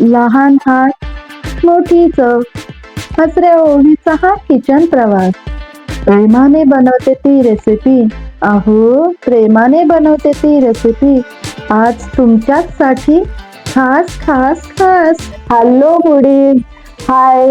लहान हात मोठी चव हसऱ्या ओळीचा हा किचन प्रवास. प्रेमाने बनवते ती रेसिपी अहो प्रेमाने बनवते ती रेसिपी आज तुमच्याचसाठी खास खास खास हॅलो गुडी हाय.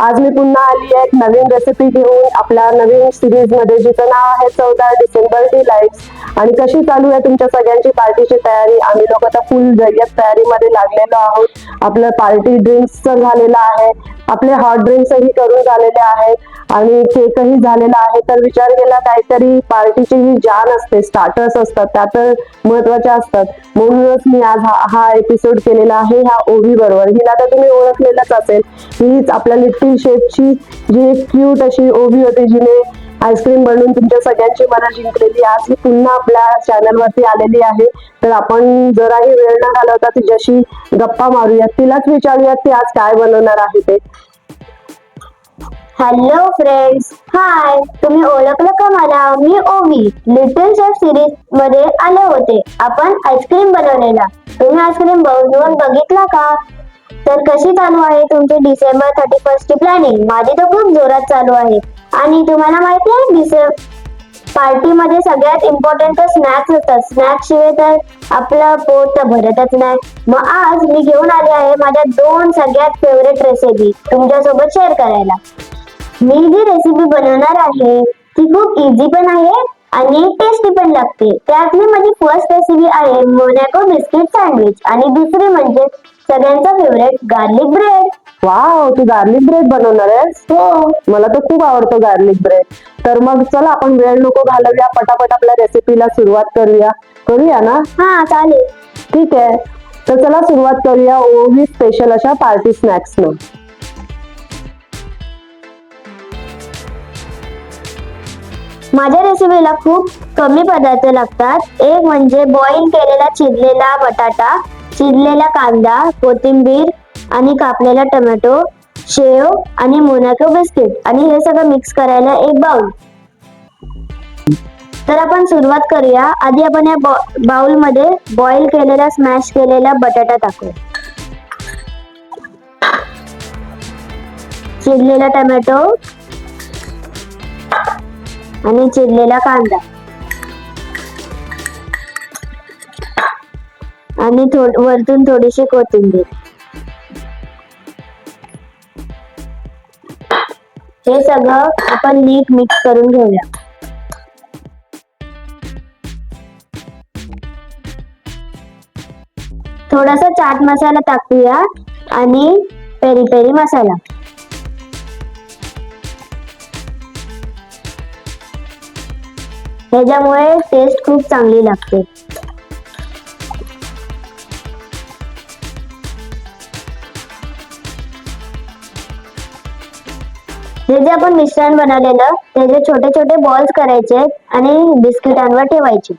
आज मी पुन्हा आली आहे एक नवीन रेसिपी घेऊन आपल्या नवीन सिरीजमध्ये जिचं नाव आहे चौदा डिसेंबर डिलाइट्स आणि कशी चालू आहे तुमच्या सगळ्यांची पार्टीची तयारी? आम्ही लोक आता फुल जय्यत तयारीमध्ये लागलेलो आहोत. आपलं पार्टी ड्रिंक्सचं झालेलं आहे. आपले हॉट ड्रिंक्सही करून झालेले आहेत आणि केकही झालेला आहे तर विचार केला काहीतरी पार्टीची जी जान असते स्टार्टर्स असतात त्या तर महत्त्वाच्या असतात. म्हणूनच मी आज हा हा एपिसोड केलेला आहे ह्या ओवी बरोबर. हिला तर तुम्ही ओळखलेलंच असेल. हीच आपल्या लिटिल शेफची जी एक क्यूट अशी ओवी होती जिने आईस्क्रीम बनवून तुमच्या सगळ्यांची मनं जिंकलेली आज ही पुन्हा आपल्या चॅनलवरती आलेली आहे. तर आपण जराही वेळ न घालवता तिच्याशी गप्पा मारूयात. तिलाच विचारूयात ती आज काय बनवणार आहे ते. हॅलो फ्रेंड्स हाय तुम्ही ओळखलं का मला? मी ओवी लिटल शेफ सिरीजमध्ये आले होते. आपण आईस्क्रीम बनवलेला. तुम्ही आईस्क्रीम बनवून बघितला का? तर कशी चालू आहे तुमची डिसेंबर थर्टी फर्स्ट ची प्लॅनिंग माझी तर खूप जोरात चालू आहे. आणि तुम्हाला माहिती आहे डिसेंबर पार्टीमध्ये सगळ्यात इम्पॉर्टंट स्नॅक्स असतात स्नॅक्स शिवाय तर आपलं पोट तर भरतच नाही. मग आज मी घेऊन आले आहे माझ्या दोन सगळ्यात फेवरेट रेसिपी तुमच्यासोबत शेअर करायला. मी जी रेसिपी बनवणार आहे ती खूप इझी पण आहे आणि टेस्टी पण लागते. त्यातली माझी फर्स्ट रेसिपी आहे मोनॅको बिस्किट सँडविच आणि दुसरी म्हणजे सगळ्यांचा फेवरेट गार्लिक ब्रेड वाव तू गार्लिक ब्रेड बनवणार आहेस? हो. मला तर खूप आवडतो गार्लिक ब्रेड तर मग चला आपण वेळ नको घालवूया. पटापट आपल्या रेसिपीला सुरुवात करूया. करूया ना? हा चालेल. ठीक आहे. तर चला सुरुवात करूया ओवी स्पेशल अशा पार्टी स्नॅक्स न माझ्या रेसिपीला खूप कमी पदार्थ लागतात. एक म्हणजे बॉईल केलेला चिरलेला बटाटा चिरलेला कांदा कोथिंबीर आणि कापलेला टोमॅटो शेव आणि मोनॅको बिस्किट आणि हे सगळं मिक्स करायला एक बाउल तर आपण सुरुवात करूया. आधी आपण या बाउलमध्ये बॉईल केलेला स्मॅश केलेला बटाटा टाकू चिरलेला टोमॅटो आणि चिरलेला कांदा. आणि थोड वरतून थोडीशी कोथिंबीर. हे सगळं आपण नीट मिक्स करून घेऊया. थोडासा चाट मसाला टाकूया आणि पेरी पेरी मसाला. ह्याच्यामुळे टेस्ट खूप चांगली लागते. हे जे आपण मिश्रण बनवलेलं त्याचे छोटे छोटे बॉल्स करायचे आणि बिस्किटांवर ठेवायचे.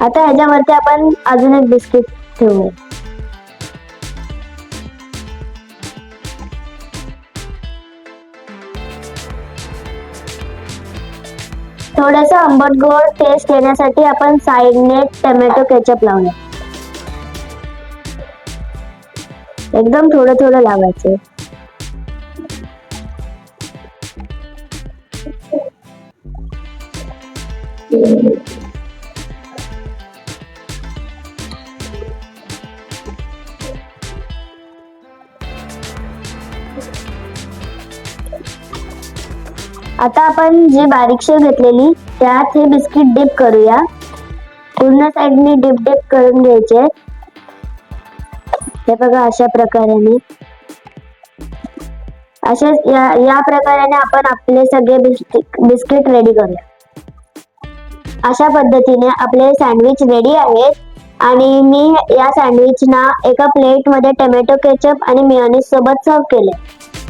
आता ह्याच्यावरती आपण अजून एक बिस्किट ठेवूया. थोडस आंबट गोड टेस्ट येण्यासाठी आपण साईडने टोमॅटो केचप लावूया एकदम थोडं थोडं लावायचं. आता आपण जी बारीक शेव घेतलेली त्यात हे बिस्किट डिप करूया. पूर्ण साईडने डिप डिप करून घ्यायचे. हे बघा अशा प्रकारे अशा या या प्रकाराने आपण आपले सगळे बिस्किट रेडी करूया. अशा पद्धतीने आपले सँडविच रेडी आहेत. आणि मी या सँडविचना एका प्लेटमध्ये टोमॅटो केचप आणि मेयोनीज सोबत सर्व केले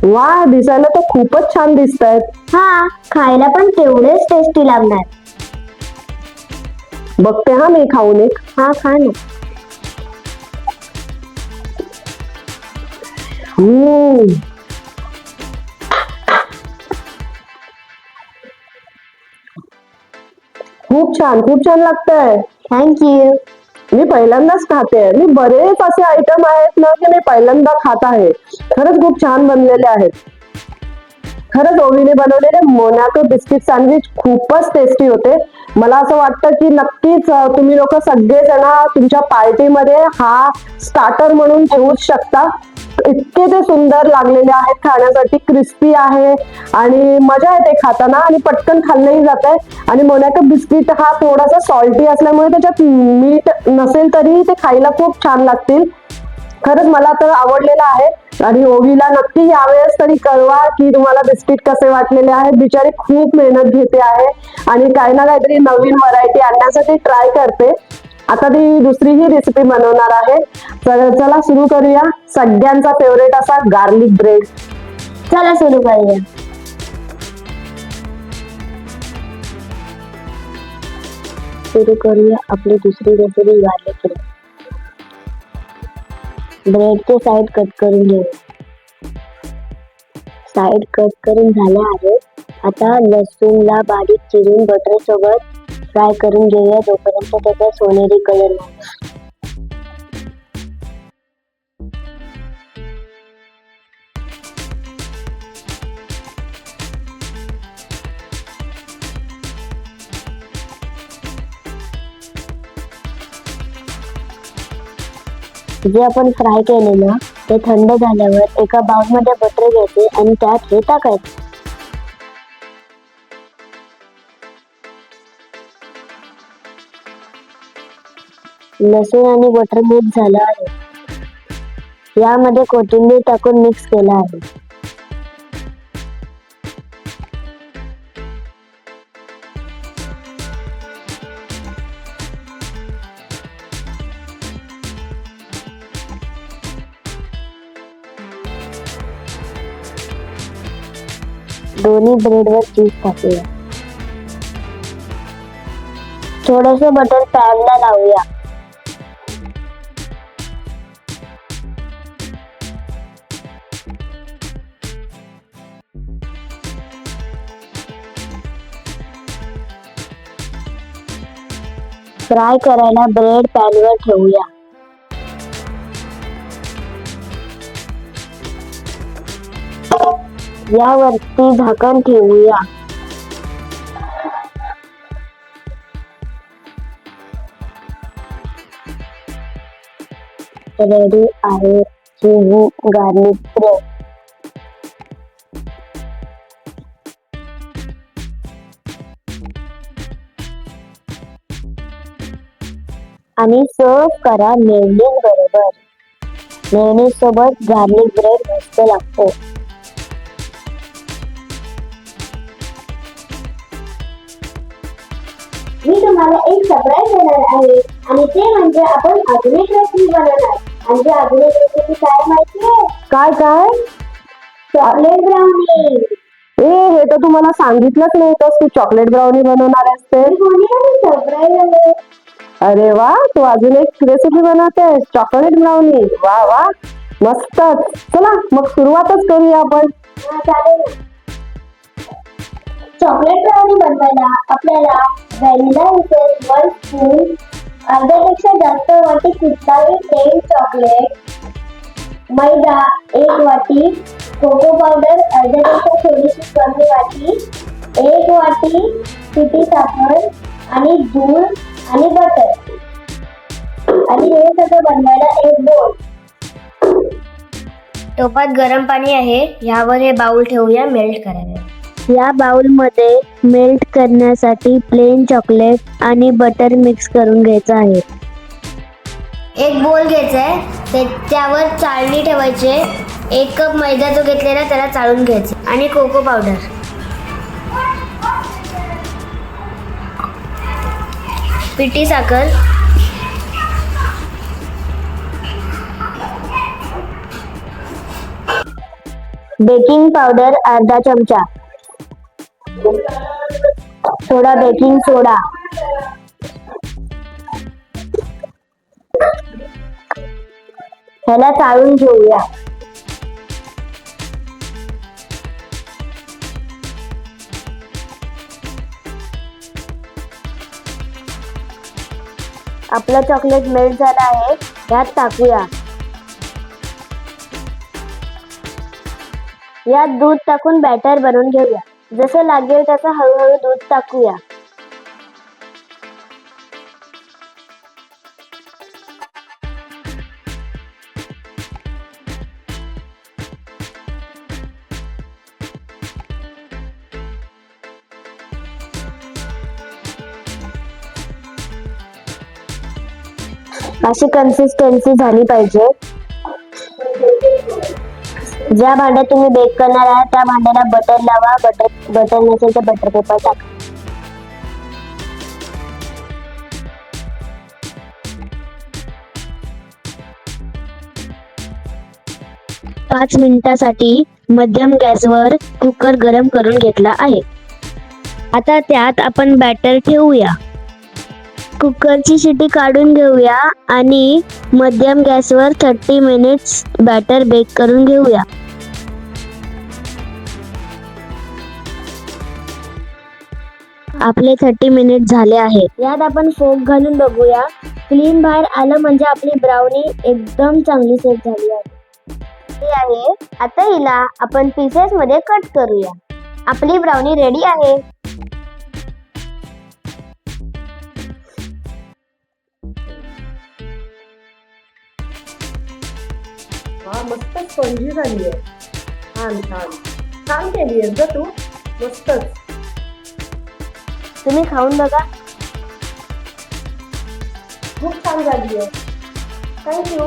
वा दिसायला तर खूपच छान दिसत आहेत हा खायला पण तेवढेच टेस्टी लागणार. बघते हा मी खाऊन एक. हा खा ना. हम्म. खूप छान खूप छान लागतंय. थँक्यू मी पहिल्यांदाच खाते मी बरेच असे आयटम आहेत ना की मी पहिल्यांदा खात आहे. खरंच खूप छान बनलेले आहेत. खरंच ओवीने बनवलेले मोनॅको बिस्किट सँडविच खूपच टेस्टी होते. मला असं वाटतं की नक्कीच तुम्ही लोक सगळेजण तुमच्या पार्टीमध्ये हा स्टार्टर म्हणून ठेवूच शकता. इतके ते सुंदर लागलेले आहेत खाण्यासाठी क्रिस्पी आहे आणि मजा येते खाताना आणि पटकन खाल्लंही जात आहे आणि मोनॅको बिस्किट हा थोडासा सॉल्टी असल्यामुळे त्याच्यात मीठ नसेल तरी ते खायला खूप छान लागतील. खरंच मला तर आवडलेलं आहे आणि ओवीला नक्की यावेळेस तरी कळवा की तुम्हाला बिस्किट कसे वाटलेले आहेत. बिचारी खूप मेहनत घेते आहे आणि काही ना काहीतरी नवीन व्हरायटी आणण्यासाठी ट्राय करते. आता ती दुसरी ही रेसिपी बनवणार आहे. तर चला सुरू करूया. सगळ्यांचा फेवरेट असा गार्लिक ब्रेड चला सुरू करूया. सुरू करूया आपली दुसरी रेसिपी गार्लिक ब्रेड ब्रेडचे साईड कट करून घेऊ. साईड कट करून झाल्या आहेत आता लसूणला बारीक चिरून बटर सोबत फ्राय करून घेऊया जोपर्यंत त्याचा सोनेरी कलर नाही. जे आपण फ्राय केले ना ते थंड झाल्यावर एका बाउलमध्ये बटर घ्यायचे आणि त्यात हे टाकायचे. लसूण आणि बटर मिक्स झालं आहे. यामध्ये कोथिंबीर टाकून मिक्स केलं आहे. दोन्ही ब्रेडवर चीज टाकूया. थोडस बटर पॅनला लावूया. फ्राय करायला ब्रेड पॅनवर ठेवूया. यावरती झाकण ठेवूया. रेडी आहे गार्लिक ब्रेड आणि सर्व करा मेवनीज बरोबर मेवनीज सोबत गार्लिक ब्रेड मस्त लागतो. मी तुम्हाला एक सरप्राईज देणार आहे. आणि ते म्हणजे आपण एक रेसिपी बनवणार. अजून एक रेसिपी काय माहिती आहे? काय काय? चॉकलेट ब्राउनी ए हे तर तुम्हाला सांगितलंच नव्हतंस तू चॉकलेट ब्राउनी बनवणार असते. कोणी सरप्राईज आहे अरे वा तू अजून एक रेसिपी बनवते चॉकलेट ब्राउनी वा वा. मस्तच. चला मग सुरुवातच करूया आपण. चालेल. चॉकलेट ब्राउनी बनवायला आपल्याला व्हॅनिला इसेन्स वन स्पून अर्ध्यापेक्षा जास्त वाटी कुठलाही प्लेन चॉकलेट मैदा एक वाटी कोको पावडर अर्ध्यापेक्षा थोडीशी कमी वाटी एक वाटी पिठी साखर आणि दूध आणि बटर. आणि हे सगळं बनवायला एक बोल टोपात गरम पाणी आहे यावर हे बाउल ठेवूया मेल्ट करायला. या बाउलमध्ये मेल्ट करण्यासाठी प्लेन चॉकलेट आणि बटर मिक्स करून घ्यायचं आहे. एक बोल घ्यायचा आहे ते त्यावर चाळणी ठेवायचे एक कप मैदा जो घेतलेला त्याला चाळून घ्यायचे आणि कोको पावडर पिठी साखर. बेकिंग पावडर अर्धा चमचा. थोडा बेकिंग सोडा. ह्याला चाळून घेऊया. आपलं चॉकलेट मेल्ट झालं आहे. यात टाकूया. यात दूध टाकून बॅटर बनवून घेऊया. जसं लागेल तसं हळूहळू दूध टाकूया. अशी कन्सिस्टन्सी झाली पाहिजे. ज्या भांड्यात तुम्ही बेक करणार आहात त्या भांड्याला बटर लावा. बटर बटर नसेल तर बटर पेपर टाका. पाच मिनिटासाठी मध्यम गॅसवर कुकर गरम करून घेतला आहे. आता त्यात आपण बॅटर ठेवूया. कुकरची शिटी काढून घेऊया आणि मध्यम गॅसवर थर्टी मिनिट्स बॅटर बेक करून घेऊया. आपले थर्टी मिनिट झाले आहे. यात आपण फोक घालून बघूया. क्लीन बाहेर आलं म्हणजे आपली ब्राउनी एकदम चांगली सेट झाली आहे. आहे. आता हिला आपण पीसेस मध्ये कट करूया. आपली ब्राउनी रेडी आहे. मस्त स्पंजी झाली आहे छान छान. छान केली आहे ग तू. मस्तच. तुम्ही खाऊन बघा. खूप छान झाली आहे थँक्यू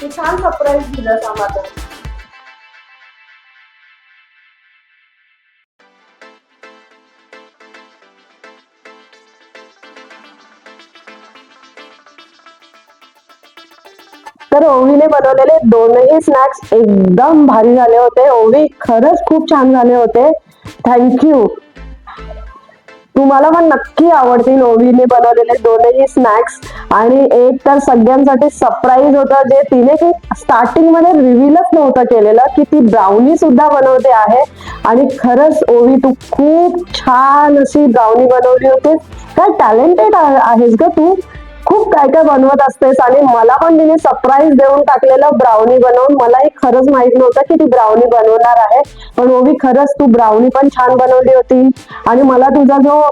तू छान सरप्राईज दिलं आम्हाला तर ओवीने बनवलेले दोनही स्नॅक्स एकदम भारी झाले होते. ओवी खरंच खूप छान झाले होते. थँक्यू तुम्हाला पण नक्की आवडतील ओवीने बनवलेले दोनही स्नॅक्स आणि एक तर सगळ्यांसाठी सरप्राईज होतं जे तिने की स्टार्टिंगमध्ये रिव्हीलच नव्हतं केलेलं की ती ब्राउनी सुद्धा बनवते आहे. आणि खरंच ओवी तू खूप छान अशी ब्राउनी बनवली होती काय टॅलेंटेड आहेस ग तू. खूप काय काय बनवत असतेस आणि मला पण तिने सरप्राईज देऊन टाकलेलं ब्राउनी बनवून. मलाही खरंच माहीत नव्हतं की ती ब्राउनी बनवणार आहे. पण हो ओवी खरंच तू ब्राउनी पण छान बनवली होती. आणि मला तुझा जो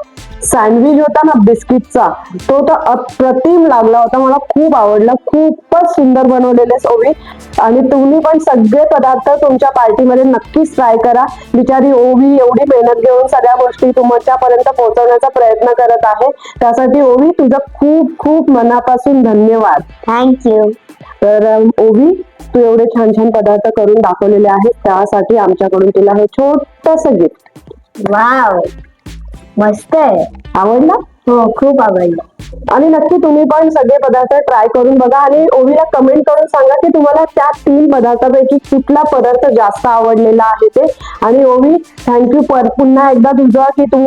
सँडविच होता ना बिस्किटचा तो तर अप्रतिम लागला होता. मला खूप आवडला. खूपच सुंदर बनवलेले ओवी. आणि तुम्ही पण सगळे पदार्थ तुमच्या पार्टीमध्ये नक्कीच ट्राय करा. बिचारी ओवी एवढी मेहनत घेऊन सगळ्या गोष्टी तुमच्यापर्यंत पोहोचवण्याचा प्रयत्न करत आहे. त्यासाठी ओवी तुझं खूप खूप मनापासून धन्यवाद. थँक्यू तर ओवी तू एवढे छान छान पदार्थ करून दाखवलेले आहेत. त्यासाठी आमच्याकडून तुला हे छोटस गिफ्ट वाव मस्त आहे. आवडला? हो खूप आवडलं आणि नक्की तुम्ही पण सगळे पदार्थ ट्राय करून बघा आणि ओवीला कमेंट करून सांगा की तुम्हाला त्या तीन पदार्थापैकी कुठला पदार्थ जास्त आवडलेला आहे ते. आणि ओवी थँक्यू पर पुन्हा एकदा तुझं की तू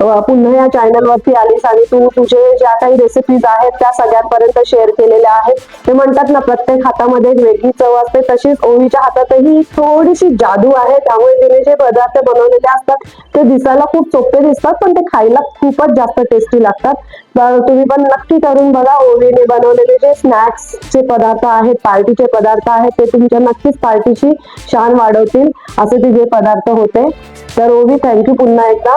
पुन्हा या चॅनल वरती आलीस आणि तू तुझे ज्या काही रेसिपीज आहेत त्या सगळ्यांपर्यंत शेअर केलेल्या आहेत. ते म्हणतात ना प्रत्येक हातामध्ये एक वेगळी चव असते. तशीच ओवीच्या हातातही थोडीशी जादू आहे. त्यामुळे तिने जे पदार्थ बनवलेले असतात ते दिसायला खूप सोपे दिसतात पण ते खायला खूपच जास्त टेस्टी लागतात. तर तुम्ही पण नक्की करून बघा. ओवीने बनवलेले जे स्नॅक्सचे पदार्थ आहेत पार्टीचे पदार्थ आहेत ते तुमच्या नक्कीच पार्टीची शान वाढवतील. असे ते जे पदार्थ होते. तर ओवी थँक्यू पुन्हा एकदा.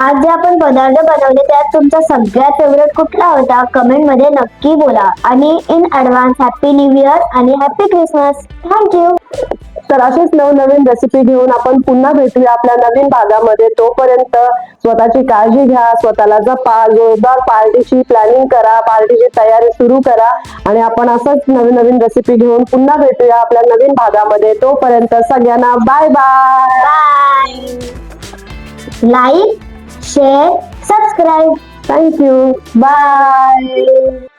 आज जे आपण पदार्थ बनवले त्यात तुमचा सगळ्यात फेवरेट कुठला होता? कमेंटमध्ये नक्की बोला. आणि in advance happy new year आणि हॅपी क्रिसमस थँक्यू तर असेच नवनवीन रेसिपी घेऊन आपण पुन्हा भेटूया आपल्या नवीन भागामध्ये. तोपर्यंत स्वतःची काळजी घ्या स्वतःला जपा जोरदार पार्टीची प्लॅनिंग करा पार्टीची तयारी सुरू करा. आणि आपण असंच नवीन नवीन रेसिपी घेऊन पुन्हा भेटूया आपल्या नवीन भागामध्ये. तोपर्यंत सगळ्यांना bye bye bye like share subscribe thank you bye